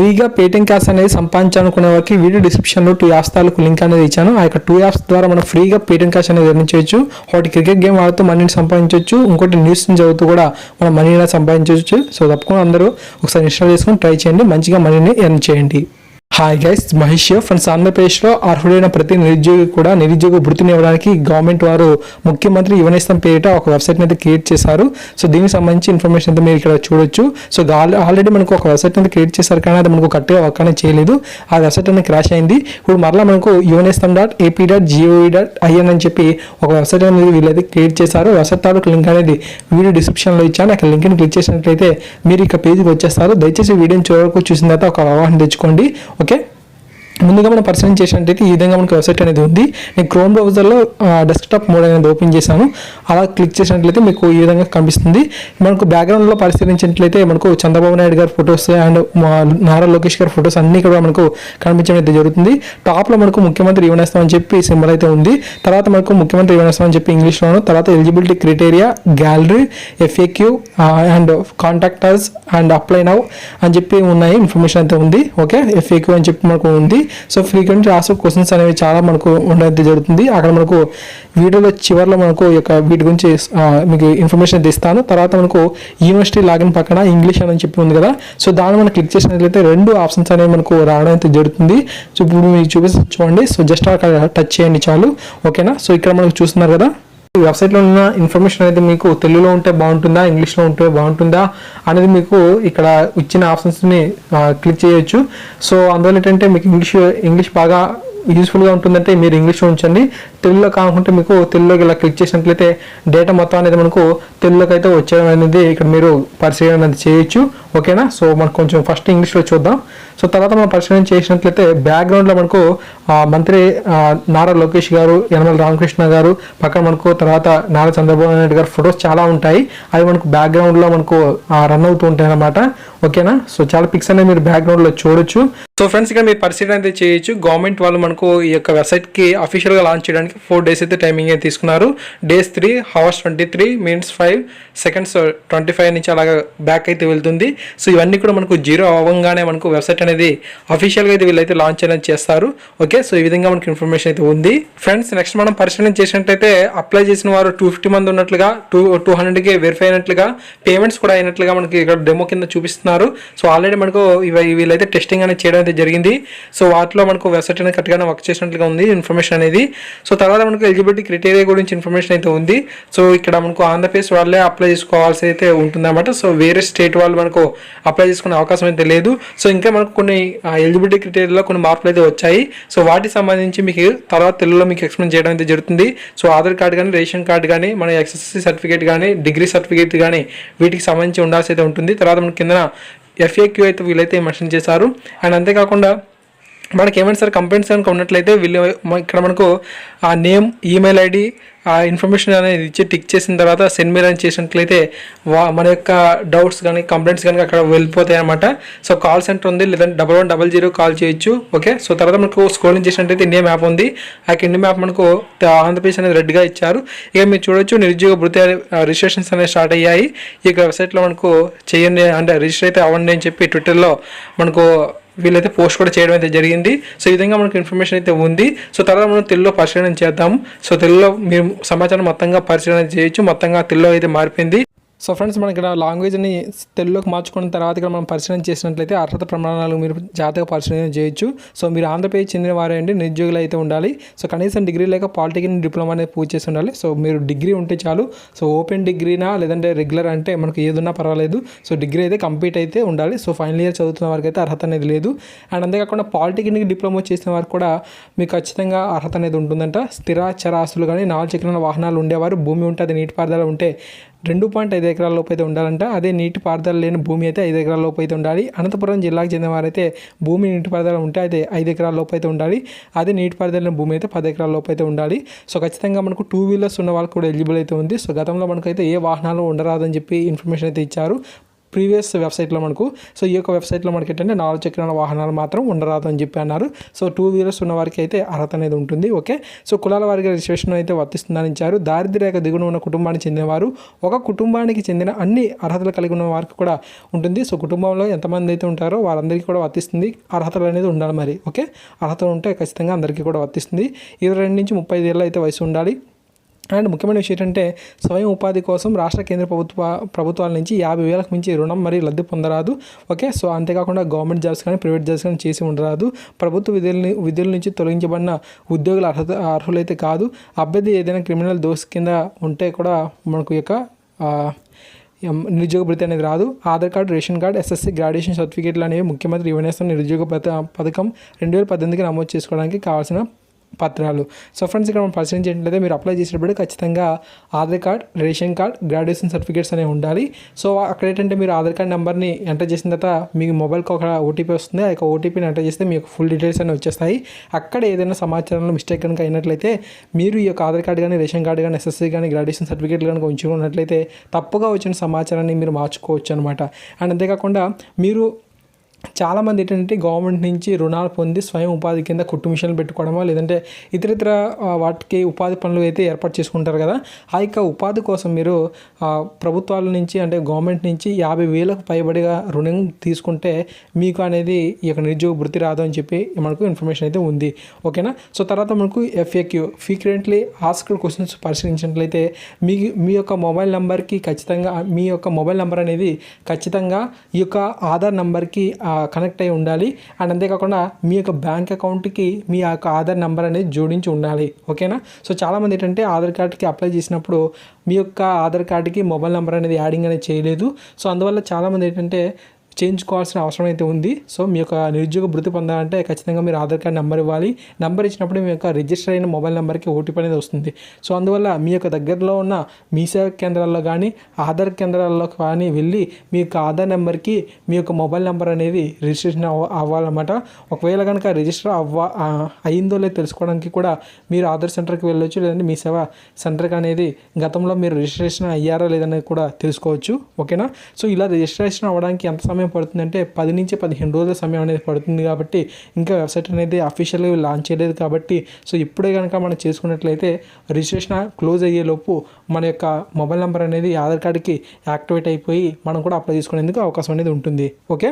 ఫ్రీగా Paytm cash అనేది సంపాదించాలనుకునే వారికి వీడియో డిస్క్రిప్షన్లో టూ యాప్స్ తాలూకు లింక్ అనేది ఇచ్చాను. ఆ యొక్క టూ యాప్స్ ద్వారా మనం ఫ్రీగా పేటిఎం క్యాష్ అనేది ఎర్నించవచ్చు ఒకటి క్రికెట్ గేమ్ ఆడుతూ మనీని సంపాదించవచ్చు ఇంకోటి న్యూస్ చదువుతూ కూడా మనం మనీని సంపాదించవచ్చు సో తప్పకుండా అందరూ ఒకసారి ఇన్స్టాల్ చేసుకుని ట్రై చేయండి. మంచిగా మనీని ఎర్న్ చేయండి. హాయ్ గైస్ మహేష్ ఫ్రెండ్స్ ఆంధ్రప్రదేశ్లో అర్హుడైన ప్రతి నిరుద్యోగి కూడా నిరుద్యోగ వృత్తిని ఇవ్వడానికి గవర్నమెంట్ వారు ముఖ్యమంత్రి యువనేస్తం పేరిట ఒక వెబ్సైట్ అయితే క్రియేట్ చేశారు. సో దీనికి సంబంధించి ఇన్ఫర్మేషన్ అయితే మీరు ఇక్కడ చూడొచ్చు. సో ఆల్రెడీ మనకు ఒక వెబ్సైట్ అయితే క్రియేట్ చేశారు కానీ అది మనకు కరెక్ట్గా వర్క్ అనేది చేయలేదు. ఆ వెబ్సైట్ అనేది క్రాష్ అయింది. ఇప్పుడు మరలా మనకు Yuvanestham dot AP dot GOE dot IN అని చెప్పి ఒక వెబ్సైట్ అనేది వీళ్ళైతే క్రియేట్ చేశారు. వెబ్సైట్ తాలూకు లింక్ అనేది వీడియో డిస్క్రిప్షన్లో ఇచ్చాను. అక్కడ లింక్ని క్లిక్ చేసినట్లయితే మీరు ఇక పేజ్కి వచ్చేస్తారు. దయచేసి వీడియోని చివరకు చూసిన తర్వాత ఒక అవగాహన తెచ్చుకోండి. ఓకే ముందుగా మనం పరిశీలన చేసినట్టయితే ఈ విధంగా మనకు వెబ్సైట్ అనేది ఉంది. నేను క్రోమ్ బ్రౌజర్లో డెస్క్టాప్ మోడ్ అనేది ఓపెన్ చేశాను. అలా క్లిక్ చేసినట్లయితే మీకు ఈ విధంగా కనిపిస్తుంది. మనకు బ్యాక్గ్రౌండ్లో పరిశీలించినట్లయితే మనకు చంద్రబాబు నాయుడు గారి ఫొటోస్ అండ్ నారా లోకేష్ గారి ఫొటోస్ అన్నీ కూడా మనకు కనిపించడం అయితే జరుగుతుంది. టాప్లో మనకు ముఖ్యమంత్రి యువనేస్తాం అని చెప్పి సింబల్ అయితే ఉంది. తర్వాత మనకు ముఖ్యమంత్రి యువనేస్తాం అని చెప్పి ఇంగ్లీష్లోను తర్వాత eligibility criteria gallery FAQ and contactors and apply now అని చెప్పి ఉన్నాయి. ఇన్ఫర్మేషన్ అయితే ఉంది. ఓకే? ఎఫ్ఏక్యూ అని చెప్పి మనకు ఉంది. సో ఫ్రీక్వెంట్ ఆల్సో క్వశ్చన్స్ అనేవి చాలా మనకు ఉండేది జరుగుతుంది. అక్కడ మనకు వీడియోలో చివరిలో మనకు యొక్క వీటి గురించి మీకు ఇన్ఫర్మేషన్ అయితే ఇస్తాను. తర్వాత మనకు యూనివర్సిటీ లాగిన్ పక్కన ఇంగ్లీష్ అని చెప్పి ఉంది కదా. సో దాన్ని మనం క్లిక్ చేసినట్లయితే రెండు ఆప్షన్స్ అనేవి మనకు రావడం అయితే జరుగుతుంది. సో ఇప్పుడు మీకు చూపిస్తూ చూడండి. సో జస్ట్ అక్కడ టచ్ చేయండి చాలు. ఓకేనా సో ఇక్కడ మనకు చూస్తున్నారు కదా. వెబ్సైట్లో ఉన్న ఇన్ఫర్మేషన్ అనేది మీకు తెలుగులో ఉంటే బాగుంటుందా ఇంగ్లీష్లో ఉంటే బాగుంటుందా అనేది మీకు ఇక్కడ ఇచ్చిన ఆప్షన్స్ని క్లిక్ చేయొచ్చు. సో అందువల్ల ఏంటంటే మీకు ఇంగ్లీష్ ఇంగ్లీష్ బాగా యూస్ఫుల్గా ఉంటుందంటే మీరు ఇంగ్లీష్లో ఉంచండి. తెలుగులో కాకుంటే మీకు తెలుగులోకి ఇలా క్లిక్ చేసినట్లయితే డేటా మొత్తం అనేది మనకు తెలుగులోకి అయితే వచ్చేయడం అనేది ఇక్కడ మీరు పరిశీలన అనేది చేయొచ్చు. ఓకేనా సో మనకు కొంచెం ఫస్ట్ ఇంగ్లీష్లో చూద్దాం. సో తర్వాత మనం పరిశీలన చేసినట్లయితే బ్యాక్గ్రౌండ్లో మనకు మంత్రి నారా లోకేష్ గారు యనమల రామకృష్ణ గారు పక్కన మనకు తర్వాత నారా చంద్రబాబు నాయుడు గారు ఫొటోస్ చాలా ఉంటాయి. అవి మనకు బ్యాక్గ్రౌండ్లో మనకు రన్ అవుతూ ఉంటాయి అన్నమాట ఓకేనా సో చాలా పిక్స్ అనేవి మీరు బ్యాక్గ్రౌండ్లో చూడొచ్చు. సో ఫ్రెండ్స్ ఇక్కడ మీరు పరిశీలన అయితే చేయొచ్చు. గవర్నమెంట్ వాళ్ళు మనకు ఈ యొక్క వెబ్సైట్కి అఫీషియల్గా లాంచ్ చేయడానికి ఫోర్ డేస్ అయితే టైమింగ్ అయితే తీసుకున్నారు. Days three hours twenty three minutes five seconds twenty five నుంచి అలాగా బ్యాక్ అయితే వెళ్తుంది. సో ఇవన్నీ కూడా మనకు జీరో అవ్వగానే మనకు వెబ్సైట్ అనేది అఫీషియల్గా అయితే వీళ్ళైతే లాంచ్ అనేది చేస్తారు. ఓకే సో ఈ విధంగా మనకి ఇన్ఫర్మేషన్ అయితే ఉంది. ఫ్రెండ్స్ నెక్స్ట్ మనం పరిశీలన చేసినట్టయితే అప్లై చేసిన వారు టూ ఫిఫ్టీ మంది ఉన్నట్లుగా టూ టూ హండ్రెడ్కి వెరిఫై అయినట్లుగా పేమెంట్స్ కూడా అయినట్లుగా మనకి ఇక్కడ డెమో కింద చూపిస్తున్నారు. సో ఆల్రెడీ మనకు ఇవి వీళ్ళైతే టెస్టింగ్ అనేది చేయడం అయితే జరిగింది. సో వాటిలో మనకు వెబ్సైట్ అనేది కరెక్ట్గానే వర్క్ చేసినట్లుగా ఉంది ఇన్ఫర్మేషన్ అనేది. సో తర్వాత మనకు ఎలిజిబిలిటీ క్రైటీరియా గురించి ఇన్ఫర్మేషన్ అయితే ఉంది. సో ఇక్కడ మనకు ఆంధ్రప్రదేశ్ వాళ్ళే అప్లై చేసుకోవాల్సి అయితే ఉంటుందన్నమాట. సో వేరే స్టేట్ వాళ్ళు మనకు అప్లై చేసుకునే అవకాశం అయితే లేదు. సో ఇంకా మనకు కొన్ని ఎలిజిబిలిటీ క్రైటీరియాలో కొన్ని మార్పులు అయితే వచ్చాయి. సో వాటికి సంబంధించి మీకు తర్వాత తెలుగులో మీకు ఎక్స్ప్లెయిన్ చేయడం అయితే జరుగుతుంది. సో ఆధార్ కార్డ్ కానీ రేషన్ కార్డు కానీ మన ఎస్ఎస్సి సర్టిఫికేట్ కానీ డిగ్రీ సర్టిఫికేట్ కానీ వీటికి సంబంధించి ఉండాల్సి అయితే ఉంటుంది. తర్వాత మన కింద ఎఫ్ఏక్యూ అయితే వీళ్ళైతే మెన్షన్ చేశారు. అండ్ అంతేకాకుండా మనకి ఏమైనా సరే కంప్లైంట్స్ కనుక ఉన్నట్లయితే వీళ్ళు ఇక్కడ మనకు ఆ నేమ్ ఈమెయిల్ ఐడి ఆ ఇన్ఫర్మేషన్ అనేది ఇచ్చి టిక్ చేసిన తర్వాత సెండ్ మీరు అని చేసినట్లయితే వా మన యొక్క డౌట్స్ కానీ కంప్లైంట్స్ కానీ అక్కడ వెళ్ళిపోతాయి అనమాట సో కాల్ సెంటర్ ఉంది లేదంటే double one double zero call చేయొచ్చు ఓకే సో తర్వాత మనకు స్క్రోలింగ్ చేసినట్లయితే ఇండియా మ్యాప్ ఉంది. ఆ ఇండియా మ్యాప్ మనకు ఆంధ్రప్రదేశ్ అనేది రెడ్గా ఇచ్చారు. ఇక మీరు చూడొచ్చు నిరుద్యోగ భృతి రిజిస్ట్రేషన్స్ అనేవి స్టార్ట్ అయ్యాయి. ఈ యొక్క వెబ్సైట్లో మనకు చేయండి అంటే రిజిస్టర్ అయితే అవ్వండి అని చెప్పి ట్విట్టర్లో మనకు వీళ్ళైతే పోస్ట్ కూడా చేయడం అయితే జరిగింది. సో ఈ విధంగా మనకు ఇన్ఫర్మేషన్ అయితే ఉంది. సో తర్వాత మనం తెలుగులో పరిశీలన చేద్దాం. సో తెలుగులో మీరు సమాచారం మొత్తంగా పరిశీలన చేయొచ్చు. మొత్తంగా తెలుగులో అయితే మారిపోయింది. సో ఫ్రెండ్స్ మనం ఇక్కడ లాంగ్వేజ్ని తెలుగులోకి మార్చుకున్న తర్వాత ఇక్కడ మనం పరిశీలన చేసినట్లయితే అర్హత ప్రమాణాలు మీరు జాతక పరిశీలన చేయొచ్చు. సో మీరు ఆంధ్రప్రదేశ్ చెందిన వారే అండి నిరుద్యోగులు అయితే ఉండాలి. సో కనీసం డిగ్రీ లేక పాలిటెక్నిక్ డిప్లొమా అనేది పూర్తి చేసి ఉండాలి. సో మీరు డిగ్రీ ఉంటే చాలు. సో ఓపెన్ డిగ్రీనా లేదంటే రెగ్యులర్ అంటే మనకు ఏదున్నా పర్వాలేదు. సో డిగ్రీ అయితే కంప్లీట్ అయితే ఉండాలి. సో ఫైనల్ ఇయర్ చదువుతున్న వారికి అయితే అర్హత అనేది లేదు. అండ్ అంతేకాకుండా పాలిటెక్నిక్ డిప్లొమా చేసిన వారు కూడా మీకు ఖచ్చితంగా అర్హత అనేది ఉంటుందంట. స్థిర చరాస్తులు కానీ నాలుగు చక్రాల వాహనాలు ఉండేవారు. భూమి ఉంటే అది నీటిపారుదల ఉంటే రెండు పాయింట్ ఐదు ఎకరాల లోపు అయితే ఉండాలంట. అదే నీటి పారుదల లేని భూమి అయితే ఐదు ఎకరాల లోపు అయితే ఉండాలి. అనంతపురం జిల్లాకు చెందిన వారైతే భూమి నీటి పారుదల ఉంటే అయితే ఐదు ఎకరాల లోపు అయితే ఉండాలి. అదే నీటి పారుదల లేని భూమి అయితే పది ఎకరాల లోపు అయితే ఉండాలి. సో ఖచ్చితంగా మనకు టూ వీలర్స్ ఉన్న వాళ్ళకి కూడా ఎలిజిబుల్ అయితే ఉంది. సో గతంలో మనకైతే ఏ వాహనాలు ఉండరాదని చెప్పి ఇన్ఫర్మేషన్ అయితే ఇచ్చారు. ప్రీవియస్ వెబ్సైట్లో మనకు సో ఈ యొక్క వెబ్సైట్లో మనకి ఏంటంటే నాలుగు చక్రాల వాహనాలు మాత్రం ఉండరాదు అని చెప్పి అన్నారు. సో టూ వీలర్స్ ఉన్న వారికి అయితే అర్హత అనేది ఉంటుంది ఓకే సో కులాల వారికి రిజిస్ట్రేషన్ అయితే వర్తిస్తుందని ఇచ్చారు. దారిద్ర్య రేఖ దిగున ఉన్న కుటుంబానికి చెందినవారు ఒక కుటుంబానికి చెందిన అన్ని అర్హతలు కలిగి ఉన్న వారికి కూడా ఉంటుంది. సో కుటుంబంలో ఎంతమంది అయితే ఉంటారో వారందరికీ కూడా వర్తిస్తుంది. అర్హతలు అనేది ఉండాలి మరి ఓకే అర్హతలు ఉంటే ఖచ్చితంగా అందరికీ కూడా వర్తిస్తుంది. ఇరవై రెండు నుంచి ముప్పై ఐదు ఏళ్ళు అయితే వయసు ఉండాలి. అండ్ ముఖ్యమైన విషయం ఏంటంటే స్వయం ఉపాధి కోసం రాష్ట్ర కేంద్ర ప్రభుత్వ ప్రభుత్వాల నుంచి యాభై వేలకు మించి రుణం మరియు లబ్ధి పొందరాదు. ఓకే? సో అంతేకాకుండా గవర్నమెంట్ జాబ్స్ కానీ ప్రైవేట్ జాబ్స్ కానీ చేసి ఉండరాదు. ప్రభుత్వ విధులని విధుల నుంచి తొలగించబడిన ఉద్యోగుల అర్హత అర్హులైతే కాదు. అభ్యర్థి ఏదైనా క్రిమినల్ దోష కింద ఉంటే కూడా మనకు యొక్క నిరుద్యోగ భృతి అనేది రాదు. Aadhaar card ration card SSC graduation సర్టిఫికేట్లు అనేవి ముఖ్యమంత్రి యువనేస్తున్న నిరుద్యోగ పథ- పథకం రెండు వేల పద్దెనిమిదికి నమోదు చేసుకోవడానికి కావాల్సిన పత్రాలు. సో ఫ్రెండ్స్ ఇక్కడ మనం పరిశీలించినట్లయితే మీరు అప్లై చేసేటప్పుడు ఖచ్చితంగా Aadhaar card ration card graduation certificates అనేవి ఉండాలి. సో అక్కడ ఏంటంటే మీరు ఆధార్ కార్డ్ నెంబర్ని ఎంటర్ చేసిన తర్వాత మీ మొబైల్కి ఒక ఓటీపీ వస్తుంది. ఆ యొక్క ఓటీపీని ఎంటర్ చేస్తే మీకు ఫుల్ డీటెయిల్స్ అనేవి వచ్చేస్తాయి. అక్కడ ఏదైనా సమాచారంలో మిస్టేక్ కనుక అయినట్లయితే మీరు ఈ యొక్క ఆధార్ కార్డ్ కానీ రేషన్ కార్డు కానీ ఎస్ఎస్సీ కానీ గ్రాడ్యుయేషన్ సర్టిఫికేట్లు కనుక ఉంచుకున్నట్లయితే తప్పుగా వచ్చిన సమాచారాన్ని మీరు మార్చుకోవచ్చు అనమాట అండ్ అంతేకాకుండా మీరు చాలామంది ఏంటంటే గవర్నమెంట్ నుంచి రుణాలు పొంది స్వయం ఉపాధి కింద కుట్టు మిషన్లు పెట్టుకోవడమో లేదంటే ఇతరితర వాటికి ఉపాధి పనులు అయితే ఏర్పాటు చేసుకుంటారు కదా. ఆ యొక్క ఉపాధి కోసం మీరు ప్రభుత్వాల నుంచి అంటే గవర్నమెంట్ నుంచి యాభై వేలకు పైబడిగా రుణం తీసుకుంటే మీకు అనేది ఈ యొక్క నిరుద్యోగ వృత్తి రాదు అని చెప్పి మనకు ఇన్ఫర్మేషన్ అయితే ఉంది. ఓకేనా సో తర్వాత మనకు ఎఫ్ఏక్యూ ఫ్రీక్వెంట్లీ ఆస్క్డ్ క్వశ్చన్స్ పరిశీలించినట్లయితే మీ మీ యొక్క మొబైల్ నెంబర్కి ఖచ్చితంగా మీ యొక్క మొబైల్ నెంబర్ అనేది ఖచ్చితంగా ఈ యొక్క ఆధార్ నెంబర్కి కనెక్ట్ అయి ఉండాలి. అండ్ అంతేకాకుండా మీ యొక్క బ్యాంక్ అకౌంట్కి మీ యొక్క ఆధార్ నెంబర్ అనేది జోడించి ఉండాలి. ఓకేనా సో చాలామంది ఏంటంటే ఆధార్ కార్డ్కి అప్లై చేసినప్పుడు మీ యొక్క ఆధార్ కార్డ్కి మొబైల్ నెంబర్ అనేది యాడింగ్ అనేది చేయలేదు. సో అందువల్ల చాలామంది ఏంటంటే చేయించుకోవాల్సిన అవసరం అయితే ఉంది. సో మీ యొక్క నిరుద్యోగ భృతి పొందాలంటే ఖచ్చితంగా మీరు ఆధార్ కార్డ్ నెంబర్ ఇవ్వాలి. నెంబర్ ఇచ్చినప్పుడు మీ యొక్క రిజిస్టర్ అయిన మొబైల్ నెంబర్కి ఓటీపీ అనేది వస్తుంది. సో అందువల్ల మీ యొక్క దగ్గరలో ఉన్న మీ సేవా కేంద్రాల్లో కానీ ఆధార్ కేంద్రాల్లో కానీ వెళ్ళి మీ యొక్క ఆధార్ నెంబర్కి మీ యొక్క మొబైల్ నెంబర్ అనేది రిజిస్ట్రేషన్ అవ్వ అవ్వాలన్నమాట. ఒకవేళ కనుక రిజిస్టర్ అవ్వ అయిందో లేదో తెలుసుకోవడానికి కూడా మీరు ఆధార్ సెంటర్కి వెళ్ళొచ్చు. లేదంటే మీ సేవ సెంటర్కి అనేది గతంలో మీరు రిజిస్ట్రేషన్ అయ్యారా లేదనేది కూడా తెలుసుకోవచ్చు. ఓకేనా? సో ఇలా రిజిస్ట్రేషన్ అవ్వడానికి ఎంత సమయం పడుతుందంటే పది నుంచి పదిహేను రోజుల సమయం అనేది పడుతుంది కాబట్టి ఇంకా వెబ్సైట్ అనేది అఫీషియల్గా లాంచ్ చేయలేదు కాబట్టి సో ఇప్పుడే కనుక మనం చేసుకున్నట్లయితే రిజిస్ట్రేషన్ క్లోజ్ అయ్యేలోపు మన యొక్క మొబైల్ నెంబర్ అనేది ఆధార్ కార్డుకి యాక్టివేట్ అయిపోయి మనం కూడా అప్లై చేసుకునేందుకు అవకాశం అనేది ఉంటుంది. ఓకే?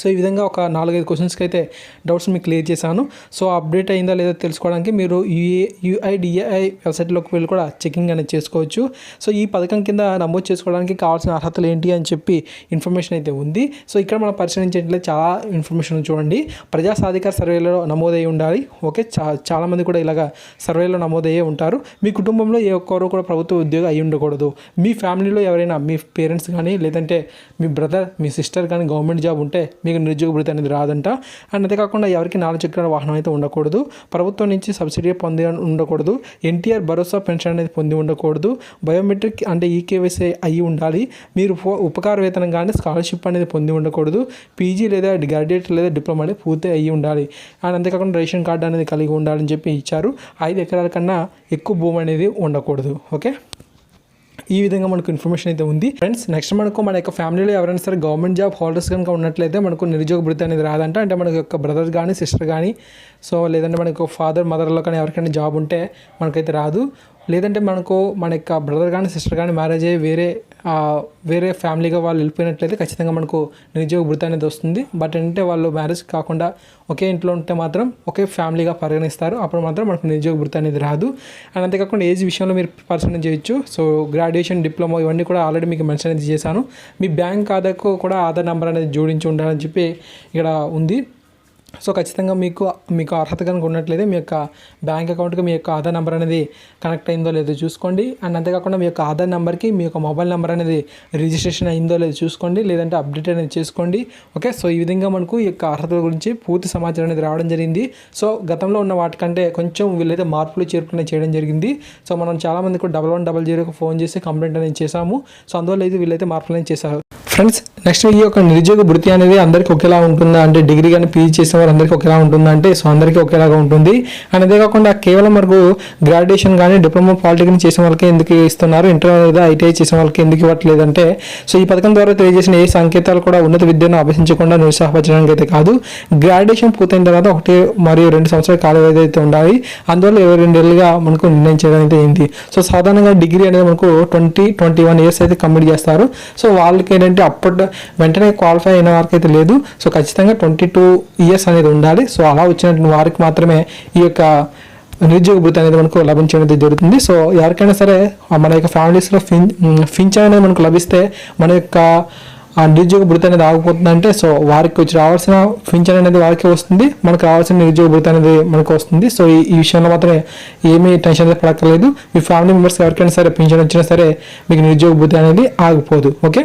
సో ఈ విధంగా ఒక నాలుగైదు క్వశ్చన్స్కి అయితే డౌట్స్ మీకు క్లియర్ చేశాను. సో అప్డేట్ అయిందా లేదా తెలుసుకోవడానికి మీరు యూఏ యూఐడిఏఐ వెబ్సైట్లోకి వెళ్ళి కూడా చెకింగ్ అనేది చేసుకోవచ్చు. సో ఈ పథకం కింద నమోదు చేసుకోవడానికి కావాల్సిన అర్హతలు ఏంటి అని చెప్పి ఇన్ఫర్మేషన్ అయితే ఉంది. సో ఇక్కడ మనం పరిశీలించేట్లయితే చాలా ఇన్ఫర్మేషన్ చూడండి. ప్రజా సాధికార సర్వేలో నమోదై ఉండాలి. ఓకే చా చాలామంది కూడా ఇలాగ సర్వేలో నమోదయ్యే ఉంటారు. మీ కుటుంబంలో ఏ ఒక్కరు కూడా ప్రభుత్వ ఉద్యోగం అయి ఉండకూడదు. మీ ఫ్యామిలీలో ఎవరైనా మీ పేరెంట్స్ కానీ లేదంటే మీ బ్రదర్ మీ సిస్టర్ కానీ గవర్నమెంట్ జాబ్ ఉంటే మీకు నిరుద్యోగ భృతి అనేది రాదంట. అండ్ అంతేకాకుండా ఎవరికి నాలుగు చక్రాల వాహనం అయితే ఉండకూడదు. ప్రభుత్వం నుంచి సబ్సిడీ పొంది ఉండకూడదు. ఎన్టీఆర్ భరోసా పెన్షన్ అనేది పొంది ఉండకూడదు. బయోమెట్రిక్ అంటే ఈకేవైసీ అయ్యి ఉండాలి. మీరు ఉపకార వేతనం కానీ స్కాలర్షిప్ అనేది పొంది ఉండకూడదు. పీజీ లేదా గ్రాడ్యుయేట్ లేదా డిప్లొమా అనేది పూర్తి అయ్యి ఉండాలి. అండ్ అంతేకాకుండా రేషన్ కార్డు అనేది కలిగి ఉండాలని చెప్పి ఇచ్చారు. ఐదు ఎకరాల కన్నా ఎక్కువ భూమి అనేది ఉండకూడదు. ఓకే? ఈ విధంగా మనకు ఇన్ఫర్మేషన్ అయితే ఉంది. ఫ్రెండ్స్ నెక్స్ట్ మనకు మన యొక్క ఫ్యామిలీలో ఎవరైనా సరే గవర్నమెంట్ జాబ్ హోల్డర్స్ కనుక ఉన్నట్లయితే మనకు నిరుద్యోగ భృతి అనేది రాదంట. అంటే మనకు యొక్క బ్రదర్ కానీ సిస్టర్ కానీ సో లేదంటే మనకు ఫాదర్ మదర్లో కానీ ఎవరికైనా జాబ్ ఉంటే మనకైతే రాదు. లేదంటే మనకు మన యొక్క బ్రదర్ కానీ సిస్టర్ కానీ మ్యారేజ్ అయ్యి వేరే వేరే ఫ్యామిలీగా వాళ్ళు వెళ్ళిపోయినట్లయితే ఖచ్చితంగా మనకు నిరుద్యోగ వృత్తి అనేది వస్తుంది. బట్ ఏంటంటే వాళ్ళు మ్యారేజ్ కాకుండా ఒకే ఇంట్లో ఉంటే మాత్రం ఒకే ఫ్యామిలీగా పరిగణిస్తారు. అప్పుడు మాత్రం మనకు నిరుద్యోగ వృత్తి అనేది రాదు. అండ్ అంతేకాకుండా ఏజ్ విషయంలో మీరు పర్సన్ చేయొచ్చు. సో గ్రాడ్యుయేషన్ డిప్లొమా ఇవన్నీ కూడా ఆల్రెడీ మీకు మెన్షన్ అనేది చేశాను. మీ బ్యాంక్ ఖాతాకు కూడా ఆధార్ నెంబర్ అనేది జోడించి ఉండాలని చెప్పి ఇక్కడ ఉంది. సో ఖచ్చితంగా మీకు మీకు అర్హత కనుక ఉన్నట్లయితే మీ యొక్క బ్యాంక్ అకౌంట్కి మీ యొక్క ఆధార్ నెంబర్ అనేది కనెక్ట్ అయిందో లేదో చూసుకోండి. అండ్ అంతేకాకుండా మీ యొక్క ఆధార్ నెంబర్కి మీ యొక్క మొబైల్ నెంబర్ అనేది రిజిస్ట్రేషన్ అయిందో లేదో చూసుకోండి. లేదంటే అప్డేట్ అనేది చేసుకోండి. ఓకే? సో ఈ విధంగా మనకు ఈ యొక్క అర్హతల గురించి పూర్తి సమాచారం అనేది రావడం జరిగింది. సో గతంలో ఉన్న వాటికంటే కొంచెం వీళ్ళైతే మార్పులు చేర్పులు చేయడం జరిగింది. సో మనం చాలామందికి డబల్ వన్ డబల్ జీరోకి ఫోన్ చేసి కంప్లైంట్ అనేది చేశాము. సో అందువల్ల అయితే వీళ్ళైతే మార్పులు అనేది చేశారు. ఫ్రెండ్స్ నెక్స్ట్ ఈ యొక్క నిరుద్యోగ వృత్తి అనేది అందరికీ ఒకేలా ఉంటుందా? అంటే డిగ్రీ కానీ పీజీ చేసిన వారు అందరికీ ఒకేలా ఉంటుందా? అంటే సో అందరికీ ఒకేలాగా ఉంటుంది. అండ్ అదే కాకుండా కేవలం మనకు గ్రాడ్యుయేషన్ కానీ డిప్లొమా పాలిటెక్నిక్ చేసిన వాళ్ళకి ఎందుకు ఇస్తున్నారు? ఇంటర్ లేదా ఐటీఐ చేసిన వాళ్ళకి ఎందుకు ఇవ్వట్లేదంటే సో ఈ పథకం ద్వారా తెలియజేసిన ఏ సంకేతాలు కూడా ఉన్నత విద్యను అభ్యసించకుండా నిరుత్సాహపరచడానికి అయితే కాదు. గ్రాడ్యుయేషన్ పూర్తయిన తర్వాత ఒకటి మరియు రెండు సంవత్సరాల కాల వ్యవధి అయితే ఉండాలి. అందువల్ల ఇరవై రెండేళ్ళుగా మనకు నిర్ణయం చేయడం అయితే అయింది సో సాధారణంగా డిగ్రీ అనేది మనకు ట్వంటీ ట్వంటీ వన్ ఇయర్స్ అయితే కంప్లీట్ చేస్తారు. సో వాళ్ళకి ఏంటంటే అప్పటి వెంటనే క్వాలిఫై అయిన వారికి అయితే లేదు. సో ఖచ్చితంగా ట్వంటీ టూ ఇయర్స్ అనేది ఉండాలి. సో అలా వచ్చిన వారికి మాత్రమే ఈ యొక్క నిరుద్యోగ భృతి అనేది మనకు లభించడం అనేది జరుగుతుంది. సో ఎవరికైనా సరే మన యొక్క ఫ్యామిలీస్లో ఫిన్ పింఛన్ అనేది మనకు లభిస్తే మన యొక్క ఆ నిరుద్యోగ భృతి అనేది ఆగిపోతుందంటే సో వారికి వచ్చి రావాల్సిన పింఛన్ అనేది వారికి వస్తుంది. మనకు రావాల్సిన నిరుద్యోగ భృతి అనేది మనకు వస్తుంది. సో ఈ విషయంలో మాత్రమే ఏమీ టెన్షన్ అనేది పడక్కర్లేదు. మీ ఫ్యామిలీ మెంబర్స్ ఎవరికైనా సరే పింఛన్ వచ్చినా సరే మీకు నిరుద్యోగ భృతి అనేది ఆగిపోదు. ఓకే?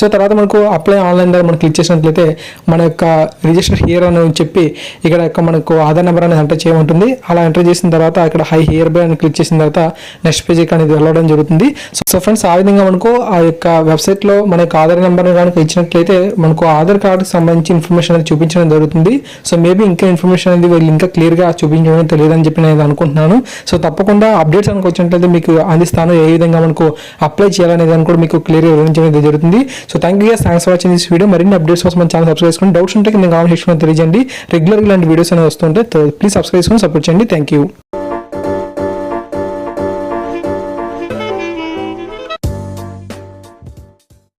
సో తర్వాత మనకు అప్లై ఆన్లైన్ ద్వారా మనం క్లిక్ చేసినట్లయితే మన యొక్క రిజిస్టర్ హియర్ అని చెప్పి ఇక్కడ యొక్క మనకు ఆధార్ నెంబర్ అనేది ఎంటర్ చేయమంటుంది అలా ఎంటర్ చేసిన తర్వాత ఇక్కడ హై హియర్ బై అని క్లిక్ చేసిన తర్వాత నెక్స్ట్ పేజీకి అనేది వెళ్ళడం జరుగుతుంది. సో ఫ్రెండ్స్ ఆ విధంగా మనకు ఆ యొక్క వెబ్సైట్లో మన యొక్క ఆధార్ నెంబర్ కనుక ఇచ్చినట్లయితే మనకు ఆధార్ కార్డుకి సంబంధించి ఇన్ఫర్మేషన్ అనేది చూపించడం జరుగుతుంది. సో మేబీ ఇంకా ఇన్ఫర్మేషన్ అనేది వీళ్ళు ఇంకా క్లియర్గా చూపించడం తెలియదని చెప్పి నేను అనుకుంటున్నాను. సో తప్పకుండా అప్డేట్స్ అనుకు వచ్చినట్లయితే మీకు అందిస్తాను ఏ విధంగా మనకు అప్లై చేయాలనేది అని కూడా మీకు క్లియర్గా వివరించడం జరుగుతుంది. So thank you thanks for watching this video మరిన్ని అప్డేట్స్ కోసం మన ఛానల్ సబ్స్క్రైబ్ చేసుకోండి డౌట్స్ ఉంటే కింద కామెంట్ సెక్షన్లో తెలియజేయండి. రెగ్యులర్గా ఇలాంటి వీడియోస్ అనేవి వస్తుంటే ప్లీజ్ సబ్స్క్రైబ్ చేసుకుని సపోర్ట్ చేయండి. Thank you